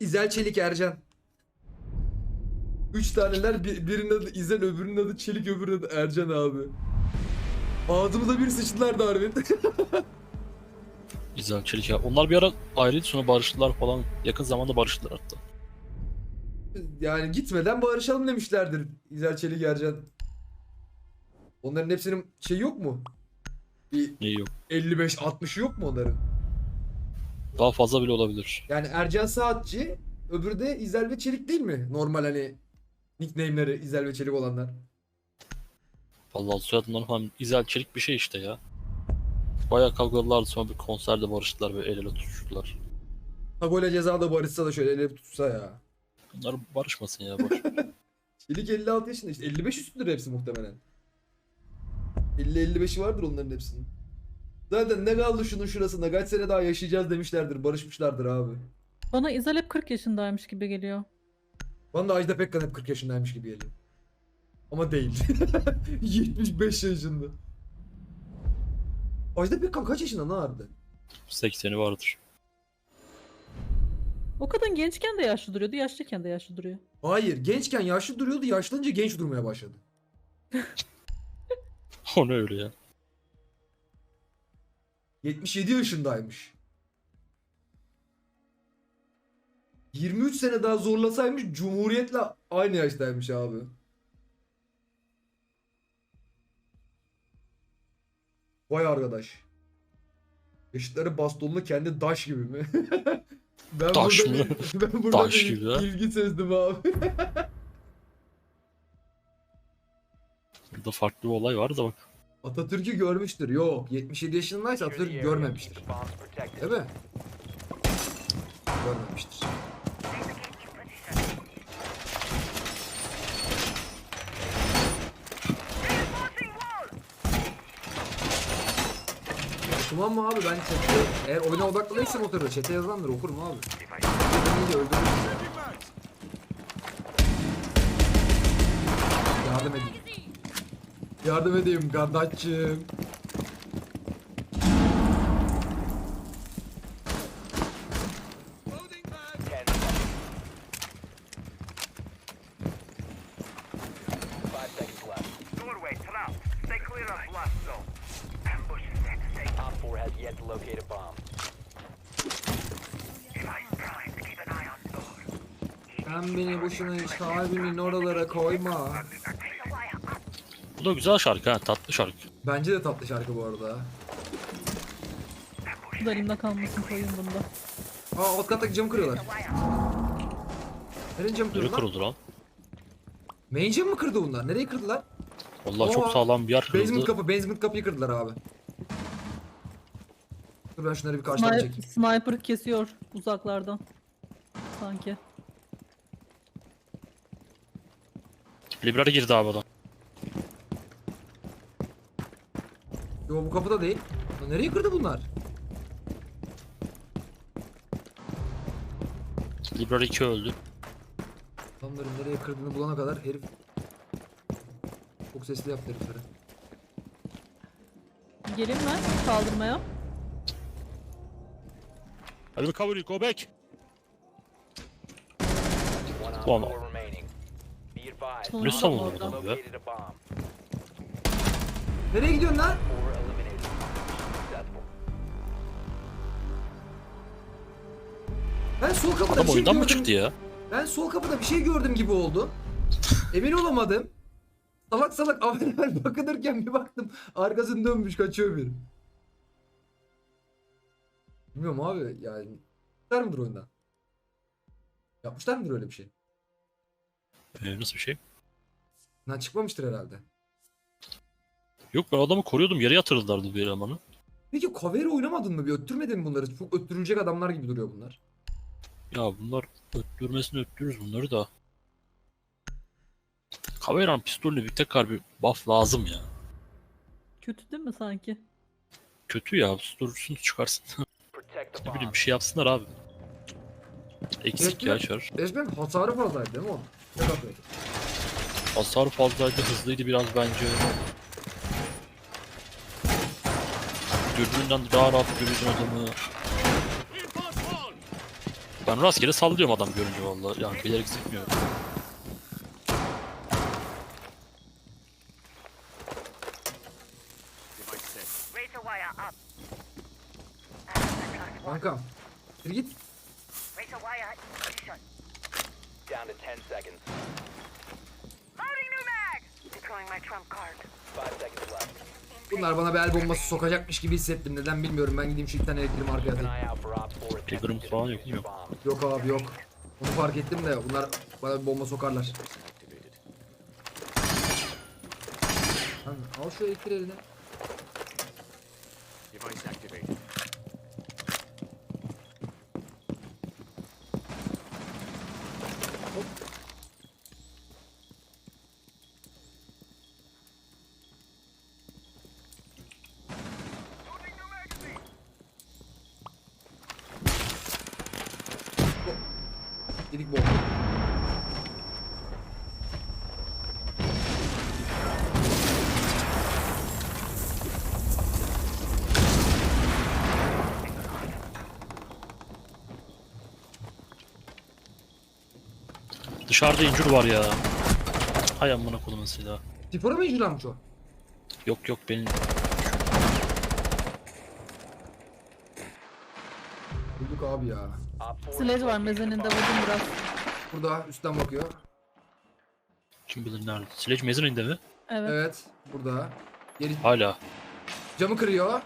İzel Çelik Ercan. Üç taneler bir, birinin adı İzel öbürünün adı Çelik öbürünün adı Ercan abi. Ağzımıza bir sıçtılar da harbi. İzel Çelik ya. Onlar bir ara ayrıydı sonra barıştılar falan. Yakın zamanda barıştılar hatta. yani gitmeden barışalım demişlerdir İzel Çelik Ercan. Onların hepsinin şey yok mu? Bir İyi yok. 55-60 yok mu onların? Daha fazla bile olabilir. Yani Ercan Saatçi, öbürü de İzel ve Çelik değil mi? Normal hani nickname'leri İzel ve Çelik olanlar. Vallahi soyadından falan İzel Çelik bir şey işte ya. Bayağı kavgalılardı sonra bir konserde barıştılar ve el ele tutuştular. Ha böyle ceza da barışsa da şöyle ele tutsa ya. Bunlar barışmasın ya boş. Çelik 56 yaşında işte 55 üstündür hepsi muhtemelen. 50-55'i vardır onların hepsinin. Zaten ne kaldı şunun şurasında kaç sene daha yaşayacağız demişlerdir barışmışlardır abi. Bana İzel hep 40 yaşındaymış gibi geliyor. Bana da Ajda Pekkan hep 40 yaşındaymış gibi geliyor. Ama değil. 75 yaşında. Ajda Pekkan kaç yaşında lan harbiden? 80'i vardır. O kadın gençken de yaşlı duruyordu, yaşlıyken de yaşlı duruyor. Hayır gençken yaşlı duruyordu yaşlanınca genç durmaya başladı. O ne öyle ya. 77 yaşındaymış. 23 sene daha zorlasaymış Cumhuriyet'le aynı yaştaymış abi. Vay arkadaş. Yaşıtları bastonlu kendi daş gibi mi? ben Daş burada mı? Ben burada Daş gibi ha. ilgi sezdim abi. Burada farklı bir olay var da bak. Atatürk'ü görmüştür. Yok 77 yaşındaysa Atatürk görmemiştir. Değil mi? Görmemiştir. Okumam mı abi ben chat'te eğer oyuna odaklıysam oturur chat'e yazılandır okurum abi. Beni öldürürüm eye on door. Sen beni boşuna hiç kalbimin oralara koyma. Bu da güzel şarkı ha tatlı şarkı. Bence de tatlı şarkı bu arada. Bu da elimde kalmasın koyayım bunda. Aa alt kattaki camı kırıyorlar. Nereye camı Nereye kırdılar? kırıldı lan? Main camı mı kırdı bunlar? Nereye kırdılar? Vallahi çok sağlam bir yer Basement kırıldı. kapı, basement kapıyı kırdılar abi. Dur ben şunları bir karşıdan Sniper, çekeyim. sniper kesiyor uzaklardan. Sanki. Library girdi abi adam. Bu kapıda değil. Lan nereye kırdı bunlar? Library 2 öldü. Adamların nereye kırdığını bulana kadar herif çok sesli yaptı heriflere. Gelin mi kaldırmaya? Hadi recovery go back. One op Ulan 4 remaining. Be advised. Ne Op savundu four adam be? located a bomb. Nereye gidiyorsun lan? Ben sol kapıda Adam bir şey oyundan mı gördüm. çıktı ya? Ben sol kapıda bir şey gördüm gibi oldu. Emin olamadım. Salak salak avel bakınırken bir baktım. Arkasını dönmüş kaçıyor bir. Bilmiyorum abi yani. Yapmışlar mıdır oyundan? Yapmışlar mıdır öyle bir şey? Ee, nasıl bir şey? Lan çıkmamıştır herhalde. Yok ben adamı koruyordum yere yatırdılardı bir elemanı. Peki Kaveri oynamadın mı? Bir öttürmedin mi bunları? Çok öttürülecek adamlar gibi duruyor bunlar. Ya bunlar öttürmesini öttürürüz bunları da. Kaveran pistolle bir tekrar bir buff lazım ya. Kötü değil mi sanki? Kötü ya dursun çıkarsın. Ne bileyim bir şey yapsınlar abi. Eksik ya çar. Resmen hasarı fazlaydı değil mi o? Ne yapıyordu? Hasar fazlaydı hızlıydı biraz bence. Dürbünden daha rahat görüyordun adamı. Ben rastgele sallıyorum adam görünce vallahi. Yani bilerek sıkmıyorum. Kankam. Bir git. Down to 10 seconds. Loading new mag. Deploying my trump card. 5 seconds left. Bunlar bana bir el bombası sokacakmış gibi hissettim. Neden bilmiyorum. Ben gideyim şu tane elektriğimi arkaya atayım. eye out for Op 4 attempting Trigger'ım falan yok, değil mi? Yok abi yok. Onu fark ettim de bunlar bana bir bomba sokarlar. Lan al şu elektriği. Dışarıda incir var ya. Hay amına kodumun silahı. Tifora mı injulanmış o? Yok yok benim Bulduk abi ya. Op 4 Sledge var mezeninde vurdum biraz. Burada üstten bakıyor. kim bilir nerede. Sledge mezuninde mi? Evet. Evet. Burada. Geri Hala. camı kırıyor.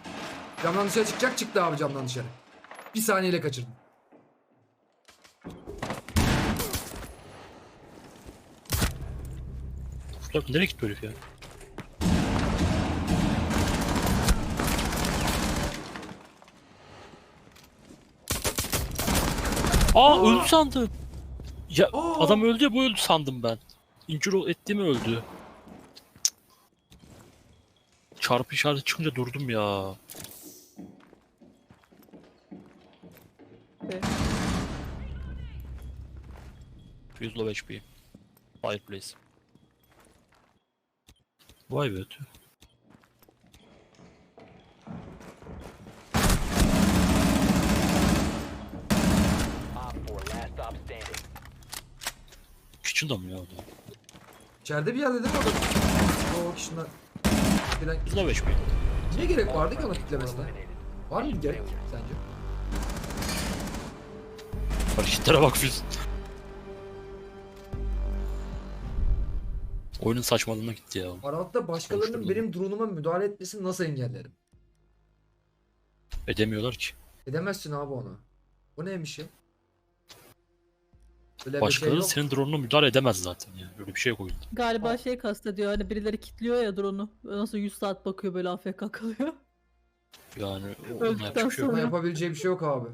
Camdan dışarı çıkacak. Çıktı abi camdan dışarı. Bir saniyeyle kaçırdım. Bak nereye gitti herif ya? Aa Aa. öldü sandım. Ya Aa. adam öldü ya bu öldü sandım ben. İncir etti mi öldü. Çarpı işareti çıkınca durdum ya. Be. 100 low HP. Fireplace. Vay be. tüh. Op 4 last stop standing. Kitchen'da mı ya adam? İçeride bir yerde değil mi o da? O kişiden. Gelen... 100 low HP. Ne gerek vardı ki ona kitlemesine? Var mı bir gerek sence? Hareketlere bak Filiz. Oyunun saçmalığına gitti ya. Aralıkta başkalarının benim drone'uma müdahale etmesini nasıl engellerim? Edemiyorlar ki. Edemezsin abi onu. O neymiş ya? Öyle şey Başkaları yok. senin drone'una müdahale edemez zaten ya. Böyle bir şey yok oyunda. Galiba şey kastediyor hani birileri kilitliyor ya drone'u. Nasıl 100 saat bakıyor böyle AFK kalıyor. Yani o- Öldükten ona yapacak bir şey sonra. yapabileceği bir şey yok abi.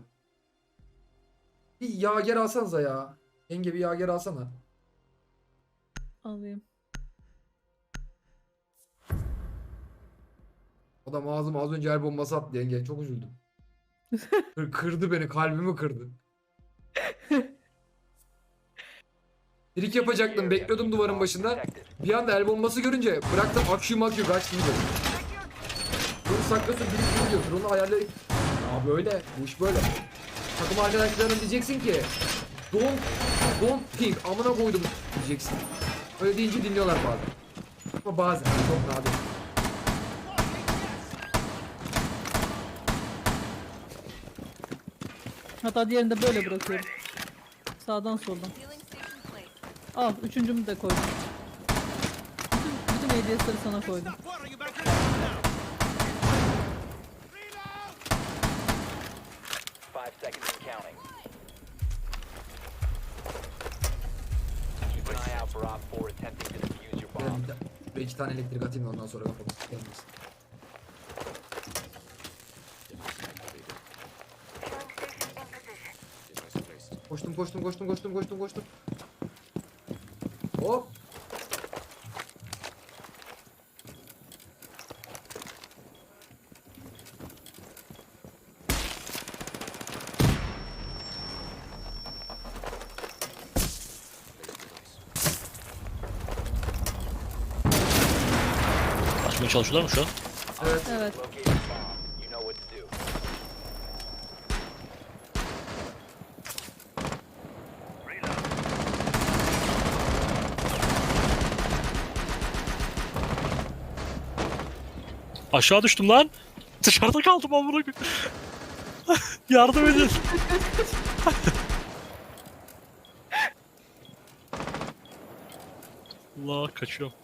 Bir yager alsanıza ya. Yenge bir yager alsana. Alayım. Adam ağzıma az önce el bombası attı yenge. Çok üzüldüm. Kır- kırdı beni. Kalbimi kırdı. Trik yapacaktım. Bekliyordum duvarın başında. Bir anda el bombası görünce bıraktım akşu makşu kaçtım dedim. Bunu saklasın birisi diyor. Drone'u ayarlayıp. Aa böyle. Bu iş böyle. Takım arkadaşlarına diyeceksin ki. Don't, don't think. Amına koydum diyeceksin. Öyle deyince dinliyorlar bazen. Ama bazen. Çok nadir. Hatta diğerini de böyle bırakıyorum. Sağdan soldan. Al üçüncümü de koydum. Bütün, bütün hediyesleri sana koydum. Five seconds and counting. Keep an eye out for Op 4 attempting to defuse your Ben bomb. bir, iki tane elektrik atayım da ondan sonra kafamı gelmesin. Koştum koştum koştum koştum koştum koştum. Hop. Açmaya çalışıyorlar mı şu an? Evet. Evet. Located a bomb. You know what to do. Aşağı düştüm lan. Dışarıda kaldım amına. Yardım edin. Allah kaçıyorum.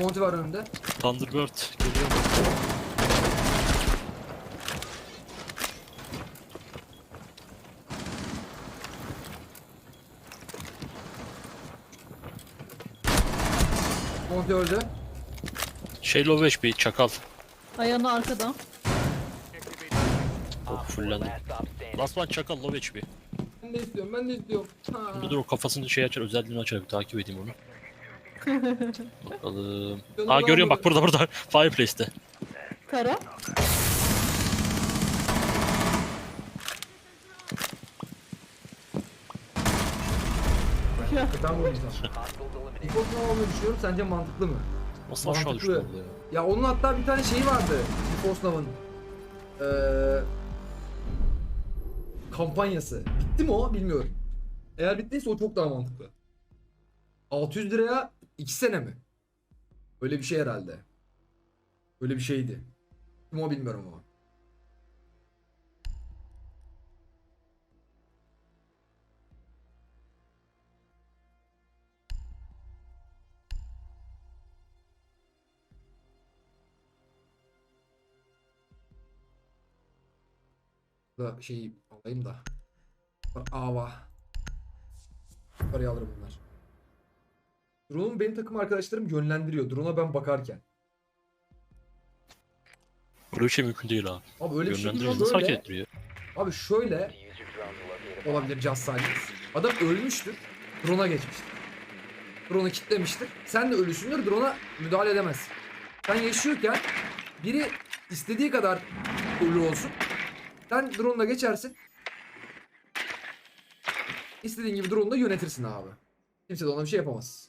Monty var önümde. Thunderbird geliyor. Öldü. Şey low HP çakal. Ayağını arkadan. Oh Op 4 fullendi. last one çakal low HP. Ben de istiyorum ben de istiyorum. Ha. Dur dur o kafasını şey açar özelliğini açar bir takip edeyim onu. Bakalım. Aa görüyorum burada. bak burada burada. Fireplace'te. Kara. Ya, Hakikaten vurmayacağım. Ne olmayı düşünüyorum sence mantıklı mı? Nasıl aşağı Mantıklı. düştü orada ya? Ya onun hatta bir tane şeyi vardı. Default Ee, kampanyası. Bitti mi o bilmiyorum. Eğer bittiyse o çok daha mantıklı. 600 liraya 2 sene mi? Öyle bir şey herhalde. Öyle bir şeydi. Kim o bilmiyorum ama. Da şeyi alayım da. Ava. Parayı alırım bunlar. Drone'u benim takım arkadaşlarım yönlendiriyor. Drone'a ben bakarken. Öyle bir şey mümkün değil abi. Abi öyle bir şey değil. Nasıl ettiriyor? abi şöyle olabilir Just Silence. Adam ölmüştür. Drone'a geçmiştir. Drone'u kitlemiştir. Sen de ölüsündür. Drone'a müdahale edemezsin. Sen yaşıyorken biri istediği kadar ölü olsun. Sen drone'la geçersin. İstediğin gibi drone'u da yönetirsin abi. Kimse de ona bir şey yapamaz.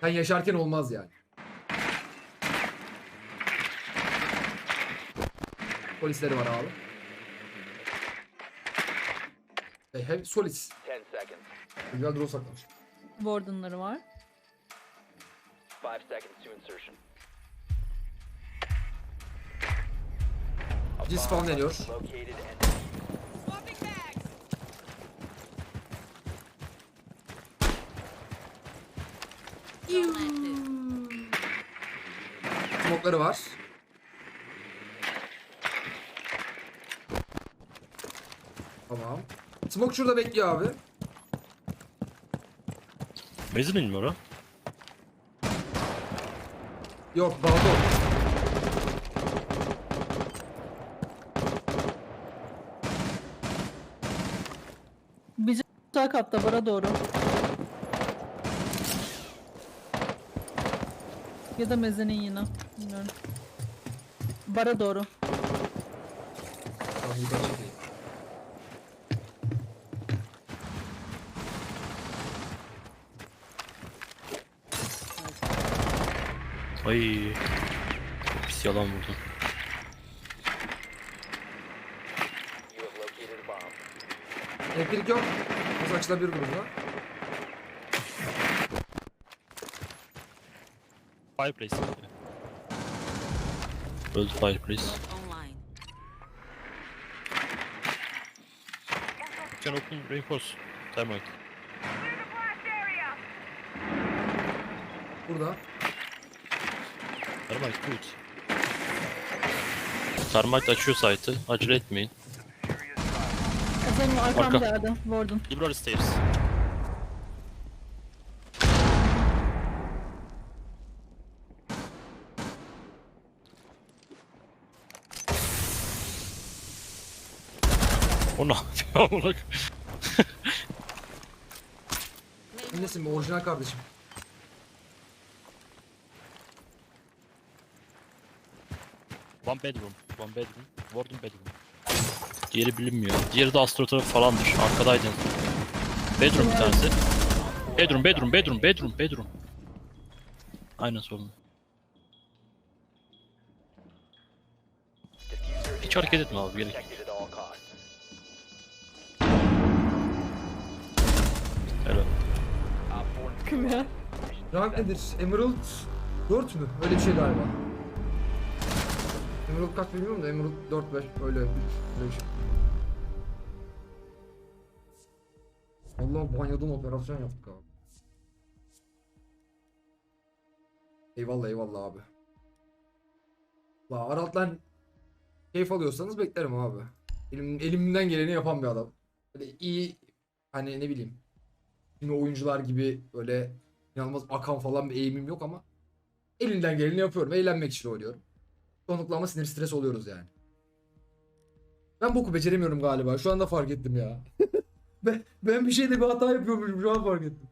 Sen yaşarken olmaz yani. Polisleri var abi. Hey, hey, solis. 10 seconds. Güzel drone saklamış. Warden'ları var. 5 seconds to insertion. Must deniyor. Smokları var. Tamam. Smoke şurada bekliyor abi. Mezzanine mi ora? Yok balkon. Sağ katta bara doğru. Ya da mezenin yine. Bilmiyorum. Bara doğru. Yukarı çekeyim. Ay. Pis yalan vurdum. You have Nasıl açılabilir burada? Fireplace. Öldü Fireplace. online. Can open reinforce. Termite. Burada. Termite good. Termite açıyor site'ı. Acele etmeyin. Efendim arkam Arka. geldi. Warden. Liberal stairs. O ne yapıyor amına? Nesin bu orijinal kardeşim? One bedroom. One bedroom. Warden bedroom. Diğeri bilinmiyor. Diğeri de astroturf falandır. Arkadaydı. Bedroom bir tanesi. Bedroom, bedroom, bedroom, bedroom, bedroom. Aynen is Hiç hareket etme abi gerek. Helal. Op 4 Rank nedir? Emerald 4 mü? Öyle bir şey galiba. Emerald kaç bilmiyorum da Emerald 4 5 öyle öyle bir şey. Allah banyodan operasyon yaptık abi. Eyvallah eyvallah abi. La Arat'tan keyif alıyorsanız beklerim abi. Elim, elimden geleni yapan bir adam. Böyle iyi hani ne bileyim yine oyuncular gibi böyle inanılmaz akan falan bir eğimim yok ama elimden geleni yapıyorum. Eğlenmek için oynuyorum. Çoğunlukla ama sinir stres oluyoruz yani. Ben boku beceremiyorum galiba. Şu anda fark ettim ya. ben, ben bir şeyde bir hata yapıyormuşum. Şu an fark ettim.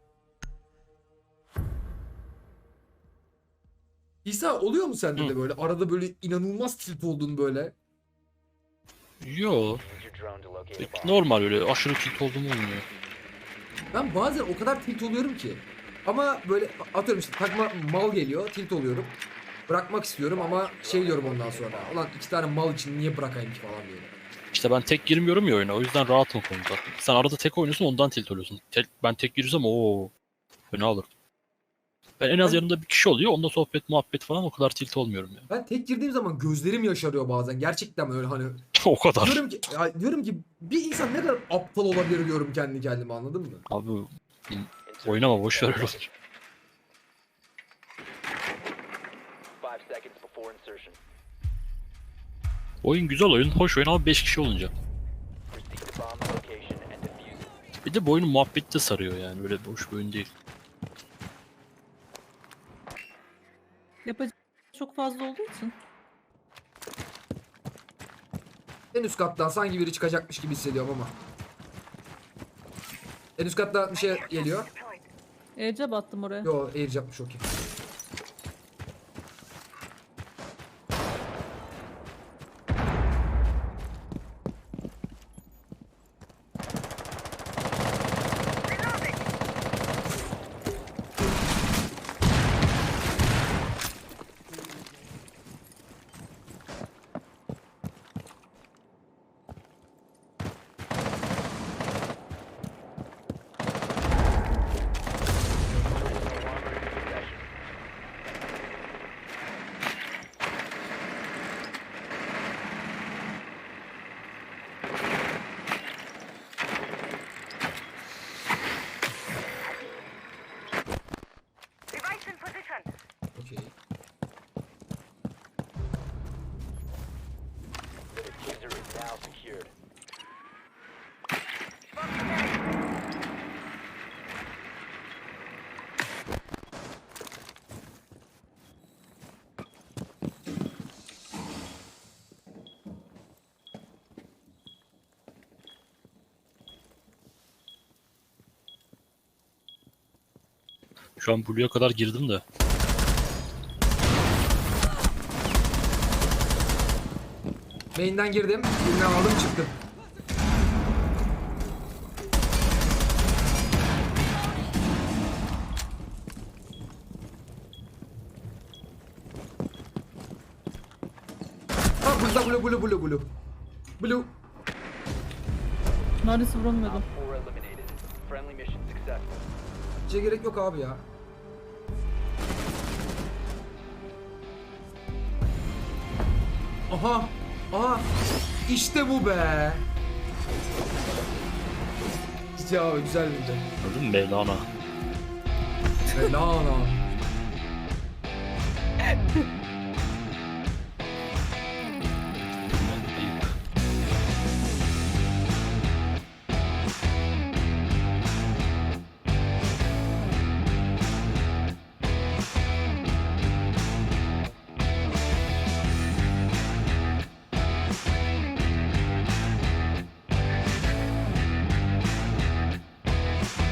İsa oluyor mu sende Hı. de böyle arada böyle inanılmaz tilt olduğun böyle? Yo. Normal öyle aşırı tilt olduğum olmuyor. Ben bazen o kadar tilt oluyorum ki. Ama böyle atıyorum işte takma mal geliyor tilt oluyorum. Bırakmak istiyorum ama şey diyorum ondan sonra. Ulan iki tane mal için niye bırakayım ki falan diyorum. İşte ben tek girmiyorum ya oyuna o yüzden rahatım konuda. Sen arada tek oynuyorsun ondan tilt oluyorsun. Tek, ben tek giriyorsam o fena olur. Ben en az Ben- yanımda bir kişi oluyor. Onda sohbet muhabbet falan o kadar tilt olmuyorum ya. Ben tek girdiğim zaman gözlerim yaşarıyor bazen. Gerçekten öyle hani. o kadar. diyorum ki ya diyorum ki bir insan ne kadar aptal olabilir diyorum kendi kendime anladın mı? Abi oynama boş ver öyle olur. Oyun güzel oyun, hoş oyun ama 5 kişi olunca. Bir de bu oyunun muhabbeti de sarıyor yani. Öyle boş bir oyun değil. Yapacak çok fazla olduğu için. En üst kattan sanki biri çıkacakmış gibi hissediyorum ama. En üst kattan bir şey geliyor. Ece battım oraya. Yo airdropmuş okey. Şu an Blue'ya kadar girdim de. Main'den girdim. Birini aldım çıktım. Ha burada blue blue blue blue. Blue. Neredeyse vuramıyordum. Op 4 eliminated. Friendly mission successful. Bir şey gerek yok abi ya. Aha. Aha. İşte bu be. Ya güzel bir de. Gördün mü Mevlana? Helal